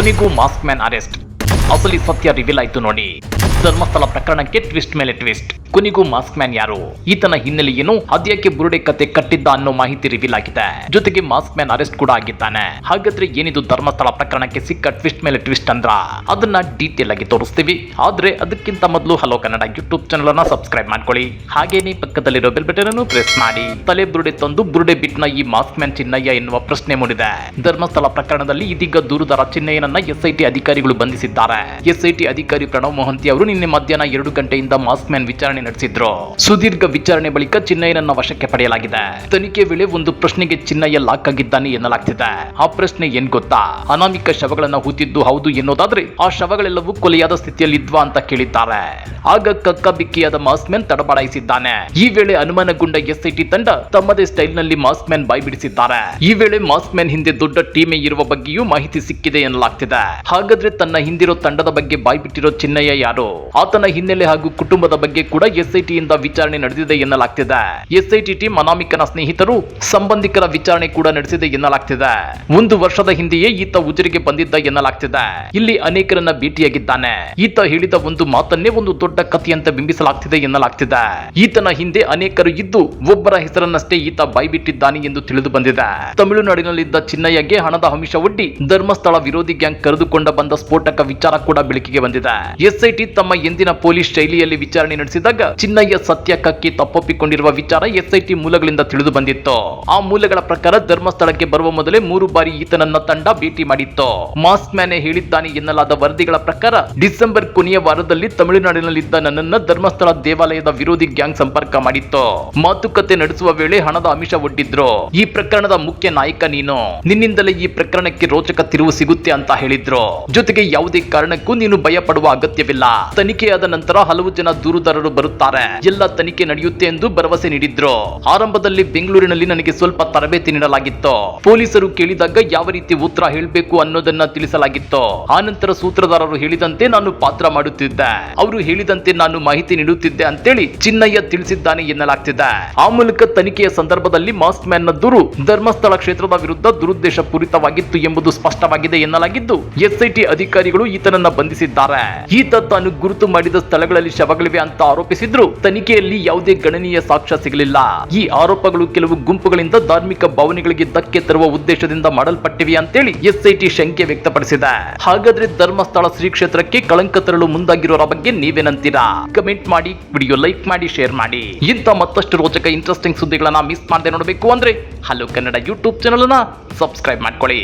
ಕೊನೆಗೂ mask man arrest. ಅಸಲಿ ಸತ್ಯ ರಿವೀಲ್ ಆಯ್ತು ನೋಡಿ. ಧರ್ಮಸ್ಥಳ ಪ್ರಕರಣಕ್ಕೆ ಟ್ವಿಸ್ಟ್ ಮೇಲೆ ಟ್ವಿಸ್ಟ್ ಕೊನೆಗೂ ಮಾಸ್ಕ್ ಮ್ಯಾನ್ ಯಾರು? ಈತನ ಹಿನ್ನೆಲೆ ಏನು ಅದ್ಯಾಕೆ ಬುರುಡೆ ಕತೆ ಕಟ್ಟಿದ್ದ ಅನ್ನೋ ಮಾಹಿತಿ ರಿವೀಲ್ ಆಗಿದೆ. ಜೊತೆಗೆ ಮಾಸ್ಕ್ ಮ್ಯಾನ್ ಅರೆಸ್ಟ್ ಕೂಡ ಆಗಿದ್ದಾನೆ. ಹಾಗಾದ್ರೆ ಏನಿದು ಧರ್ಮಸ್ಥಳ ಪ್ರಕರಣಕ್ಕೆ ಸಿಕ್ಕ ಟ್ವಿಸ್ಟ್ ಮೇಲೆ ಟ್ವಿಸ್ಟ್ ಅಂದ್ರ? ಅದನ್ನ ಡೀಟೇಲ್ ಆಗಿ ತೋರಿಸ್ತೀವಿ. ಆದ್ರೆ ಅದಕ್ಕಿಂತ ಮೊದಲು ಹಲೋ ಕನ್ನಡ ಯೂಟ್ಯೂಬ್ ಚಾನಲ್ ಅನ್ನ ಸಬ್ಸ್ಕ್ರೈಬ್ ಮಾಡ್ಕೊಳ್ಳಿ. ಹಾಗೇನೆ ಪಕ್ಕದಲ್ಲಿರೋ ಬೆಲ್ ಬಟನ್ ಅನ್ನು ಪ್ರೆಸ್ ಮಾಡಿ. ತಲೆ ಬುರುಡೆ ತಂದು ಬುರುಡೆ ಬಿಟ್ನ ಈ ಮಾಸ್ಕ್ ಮ್ಯಾನ್ ಚಿನ್ನಯ್ಯ ಎನ್ನುವ ಪ್ರಶ್ನೆ ಮೂಡಿದೆ. ಧರ್ಮಸ್ಥಳ ಪ್ರಕರಣದಲ್ಲಿ ಇದೀಗ ದೂರುದಾರ ಚಿನ್ನಯ್ಯನನ್ನ ಎಸ್ಐಟಿ ಅಧಿಕಾರಿಗಳು ಬಂಧಿಸಿದ್ದಾರೆ. ಎಸ್ಐಟಿ ಅಧಿಕಾರಿ ಪ್ರಣವ್ ಮೊಹಂತಿ ಅವರು ನಿನ್ನೆ ಮಧ್ಯಾಹ್ನ ಎರಡು ಗಂಟೆಯಿಂದ ಮಾಸ್ಕ್ ಮ್ಯಾನ್ ವಿಚಾರಣೆ ನಡೆಸಿದ್ರು? ಸುದೀರ್ಘ ವಿಚಾರಣೆ ಬಳಿಕ ಚಿನ್ನಯ್ಯನನ್ನ ವಶಕ್ಕೆ ಪಡೆಯಲಾಗಿದೆ. ತನಿಖೆ ವೇಳೆ ಒಂದು ಪ್ರಶ್ನೆಗೆ ಚಿನ್ನಯ್ಯ ಲಾಕ್ ಆಗಿದ್ದಾನೆ ಎನ್ನಲಾಗ್ತಿದೆ. ಆ ಪ್ರಶ್ನೆ ಏನ್ ಗೊತ್ತಾ? ಅನಾಮಿಕ ಶವಗಳನ್ನ ಹೂತಿದ್ದು ಹೌದು ಎನ್ನೋದಾದ್ರೆ ಆ ಶವಗಳೆಲ್ಲವೂ ಕೊಲೆಯಾದ ಸ್ಥಿತಿಯಲ್ಲಿದ್ವಾ ಅಂತ ಕೇಳಿದ್ದಾರೆ. ಆಗ ಕಕ್ಕ ಬಿಕ್ಕಿಯಾದ ಮಾಸ್ಕ್ ಮ್ಯಾನ್ ತಡಬಡಾಯಿಸಿದ್ದಾನೆ. ಈ ವೇಳೆ ಅನುಮಾನಗೊಂಡ ಎಸ್ಐಟಿ ತಂಡ ತಮ್ಮದೇ ಸ್ಟೈಲ್ನಲ್ಲಿ ಮಾಸ್ಕ್ ಮ್ಯಾನ್ ಬಾಯ್ ಬಿಡಿಸಿದ್ದಾರೆ ಈ ವೇಳೆ ಮಾಸ್ಕ್ ಮ್ಯಾನ್ ಹಿಂದೆ ದೊಡ್ಡ ಟೀಮೆ ಇರುವ ಬಗ್ಗೆಯೂ ಮಾಹಿತಿ ಸಿಕ್ಕಿದೆ ಎನ್ನಲಾಗ್ತಿದೆ. ಹಾಗಾದ್ರೆ ತನ್ನ ಹಿಂದಿರೋ ತಂಡದ ಬಗ್ಗೆ ಬಾಯ್ ಬಿಟ್ಟಿರೋ ಚಿನ್ನಯ್ಯ ಯಾರು? ಆತನ ಹಿನ್ನೆಲೆ ಹಾಗೂ ಕುಟುಂಬದ ಬಗ್ಗೆ ಕೂಡ ಎಸ್ಐಟಿ ಇಂದ ವಿಚಾರಣೆ ನಡೆದಿದೆ ಎನ್ನಲಾಗ್ತಿದೆ. ಎಸ್ಐಟಿ ಟೀಮ್ ಮನಾಮಿಕನ ಸ್ನೇಹಿತರು, ಸಂಬಂಧಿಕರ ವಿಚಾರಣೆ ಕೂಡ ನಡೆಸಿದೆ ಎನ್ನಲಾಗ್ತಿದೆ. ಒಂದು ವರ್ಷದ ಹಿಂದೆಯೇ ಈತ ಉಜಿರಿಗೆ ಬಂದಿದ್ದ ಎನ್ನಲಾಗ್ತಿದೆ. ಇಲ್ಲಿ ಅನೇಕರನ್ನ ಭೇಟಿಯಾಗಿದ್ದಾನೆ. ಈತ ಹೇಳಿದ ಒಂದು ಮಾತನ್ನೇ ಒಂದು ದೊಡ್ಡ ಕಥೆಯಂತೆ ಬಿಂಬಿಸಲಾಗ್ತಿದೆ ಎನ್ನಲಾಗ್ತಿದೆ. ಈತನ ಹಿಂದೆ ಅನೇಕರು ಇದ್ದು, ಒಬ್ಬರ ಹೆಸರನ್ನಷ್ಟೇ ಈತ ಬಾಯ್ಬಿಟ್ಟಿದ್ದಾನೆ ಎಂದು ತಿಳಿದು ಬಂದಿದೆ. ತಮಿಳುನಾಡಿನಲ್ಲಿದ್ದ ಚಿನ್ನಯ್ಯಗೆ ಹಣದ ಅಮಿಷ ಒಡ್ಡಿ, ಧರ್ಮಸ್ಥಳ ವಿರೋಧಿ ಗ್ಯಾಂಗ್ ಕರೆದುಕೊಂಡ ಬಂದ ಸ್ಫೋಟಕ ವಿಚಾರ ಕೂಡ ಬೆಳಕಿಗೆ ಬಂದಿದೆ. ಎಸ್ಐಟಿ ತಮ್ಮ ಎಂದಿನ ಪೊಲೀಸ್ ಶೈಲಿಯಲ್ಲಿ ವಿಚಾರಣೆ ನಡೆಸಿದಾಗ ಚಿನ್ನಯ್ಯ ಸತ್ಯ ಕಕ್ಕಿ ತಪ್ಪೊಪ್ಪಿಕೊಂಡಿರುವ ವಿಚಾರ ಎಸ್ಐಟಿ ಮೂಲಗಳಿಂದ ತಿಳಿದು ಬಂದಿತ್ತು. ಆ ಮೂಲಗಳ ಪ್ರಕಾರ ಧರ್ಮಸ್ಥಳಕ್ಕೆ ಬರುವ ಮೊದಲೇ ಮೂರು ಬಾರಿ ಈತನನ್ನ ತಂಡ ಭೇಟಿ ಮಾಡಿತ್ತು. ಮಾಸ್ಕ್ ಮ್ಯಾನೆ ಹೇಳಿದ್ದಾನೆ ಎನ್ನಲಾದ ವರದಿಗಳ ಪ್ರಕಾರ ಡಿಸೆಂಬರ್ ಕೊನೆಯ ವಾರದಲ್ಲಿ ತಮಿಳುನಾಡಿನಲ್ಲಿದ್ದ ನನ್ನನ್ನ ಧರ್ಮಸ್ಥಳ ದೇವಾಲಯದ ವಿರೋಧಿ ಗ್ಯಾಂಗ್ ಸಂಪರ್ಕ ಮಾಡಿತ್ತು. ಮಾತುಕತೆ ನಡೆಸುವ ವೇಳೆ ಹಣದ ಅಮಿಷ ಒಡ್ಡಿದ್ರು. ಈ ಪ್ರಕರಣದ ಮುಖ್ಯ ನಾಯಕ ನೀನು. ನಿನ್ನಿಂದಲೇ ಈ ಪ್ರಕರಣಕ್ಕೆ ರೋಚಕ ತಿರುವು ಸಿಗುತ್ತೆ ಅಂತ ಹೇಳಿದ್ರು. ಜೊತೆಗೆ ಯಾವುದೇ ಕಾರಣಕ್ಕೂ ನೀನು ಭಯ ಪಡುವ ಅಗತ್ಯವಿಲ್ಲ. ತನಿಖೆಯಾದ ನಂತರ ಹಲವು ಜನ ದೂರುದಾರರು ಬರುತ್ತಾರೆ ಎಲ್ಲ ತನಿಖೆ ನಡೆಯುತ್ತೆ ಎಂದು ಭರವಸೆ ನೀಡಿದ್ರು. ಆರಂಭದಲ್ಲಿ ಬೆಂಗಳೂರಿನಲ್ಲಿ ನನಗೆ ಸ್ವಲ್ಪ ತರಬೇತಿ ನೀಡಲಾಗಿತ್ತು. ಪೊಲೀಸರು ಕೇಳಿದಾಗ ಯಾವ ರೀತಿ ಉತ್ತರ ಹೇಳಬೇಕು ಅನ್ನೋದನ್ನ ತಿಳಿಸಲಾಗಿತ್ತು. ಆನಂತರ ಸೂತ್ರಧಾರರು ಹೇಳಿದಂತೆ ನಾನು ಪಾತ್ರ ಮಾಡುತ್ತಿದ್ದೆ. ಅವರು ಹೇಳಿದಂತೆ ನಾನು ಮಾಹಿತಿ ನೀಡುತ್ತಿದ್ದೆ ಅಂತೇಳಿ ಚಿನ್ನಯ್ಯ ತಿಳಿಸಿದ್ದಾನೆ ಎನ್ನಲಾಗ್ತಿದೆ. ಆ ಮೂಲಕ ತನಿಖೆಯ ಸಂದರ್ಭದಲ್ಲಿ ಮಾಸ್ಕ್ ಮ್ಯಾನ್ನ ದೂರು ಧರ್ಮಸ್ಥಳ ಕ್ಷೇತ್ರದ ವಿರುದ್ಧ ದುರುದ್ದೇಶ ಪೂರಿತವಾಗಿತ್ತು ಎಂಬುದು ಸ್ಪಷ್ಟವಾಗಿದೆ ಎನ್ನಲಾಗಿದ್ದು, ಎಸ್ಐಟಿ ಅಧಿಕಾರಿಗಳು ಈತನನ್ನ ಬಂಧಿಸಿದ್ದಾರೆ. ಈತ ತಾನು ಗುರುತು ಮಾಡಿದ ಸ್ಥಳಗಳಲ್ಲಿ ಶವಗಳಿವೆ ಅಂತ ಆರೋಪಿಸಿದ್ರು ತನಿಖೆಯಲ್ಲಿ ಯಾವುದೇ ಗಣನೀಯ ಸಾಕ್ಷ್ಯ ಸಿಗಲಿಲ್ಲ. ಈ ಆರೋಪಗಳು ಕೆಲವು ಗುಂಪುಗಳಿಂದ ಧಾರ್ಮಿಕ ಭಾವನೆಗಳಿಗೆ ಧಕ್ಕೆ ತರುವ ಉದ್ದೇಶದಿಂದ ಮಾಡಲ್ಪಟ್ಟಿವೆ ಅಂತೇಳಿ ಎಸ್ಐಟಿ ಶಂಕೆ ವ್ಯಕ್ತಪಡಿಸಿದೆ. ಹಾಗಾದ್ರೆ ಧರ್ಮಸ್ಥಳ ಶ್ರೀ ಕ್ಷೇತ್ರಕ್ಕೆ ಕಳಂಕ ತರಲು ಮುಂದಾಗಿರೋರ ಬಗ್ಗೆ ನೀವೇನಂತೀರಾ ಕಮೆಂಟ್ ಮಾಡಿ, ವಿಡಿಯೋ ಲೈಕ್ ಮಾಡಿ, ಶೇರ್ ಮಾಡಿ. ಇಂಥ ಮತ್ತಷ್ಟು ರೋಚಕ ಇಂಟ್ರೆಸ್ಟಿಂಗ್ ಸುದ್ದಿಗಳನ್ನ ಮಿಸ್ ಮಾಡದೆ ನೋಡಬೇಕು ಅಂದ್ರೆ hello Kannada YouTube channel subscribe ಮಾಡ್ಕೊಳ್ಳಿ.